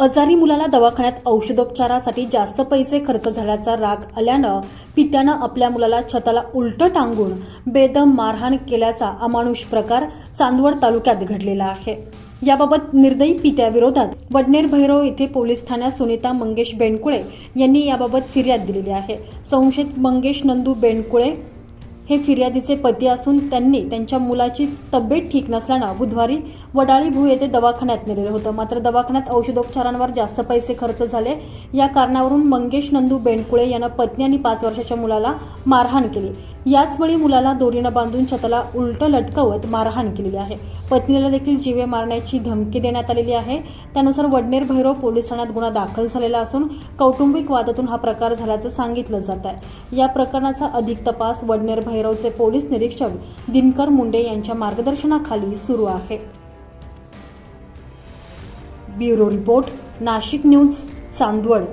आजारी मुलाला दवाखान्यात औषधोपचारासाठी जास्त पैसे खर्च झाल्याचा राग आल्यानं पित्यानं आपल्या मुलाला छताला उलटं टांगून बेदम मारहाण केल्याचा अमानुष प्रकार चांदवड तालुक्यात घडलेला आहे. याबाबत निर्दयी पित्याविरोधात वडनेर भैरव येथे पोलीस ठाण्यात सुनीता मंगेश बेंडकुळे यांनी याबाबत फिर्याद दिलेली आहे. संशयित मंगेश नंदू बेंडकुळे हे फिर्यादीचे पती असून त्यांनी त्यांच्या मुलाची तब्येत ठीक नसल्यानं बुधवारी वडाळी भू येथे दवाखान्यात नेलेलं होतं. मात्र दवाखान्यात औषधोपचारांवर जास्त पैसे खर्च झाले. या कारणावरून मंगेश नंदू बेंडकुळे यानं पत्नी आणि पाच वर्षाच्या मुलाला मारहाण केली. याचवेळी मुलाला दोरीनं बांधून छताला उलटं लटकवत मारहाण केलेली आहे. पत्नीला देखील जीवे मारण्याची धमकी देण्यात आलेली आहे. त्यानुसार वडनेर भैरव पोलीस ठाण्यात गुन्हा दाखल झालेला असून कौटुंबिक वादातून हा प्रकार झाल्याचं सांगितलं जात आहे या प्रकरणाचा अधिक तपास वडनेर भैरवचे पोलीस निरीक्षक दिनकर मुंडे यांच्या मार्गदर्शनाखाली सुरू आहे. Bureau report Nashik news Chandwad.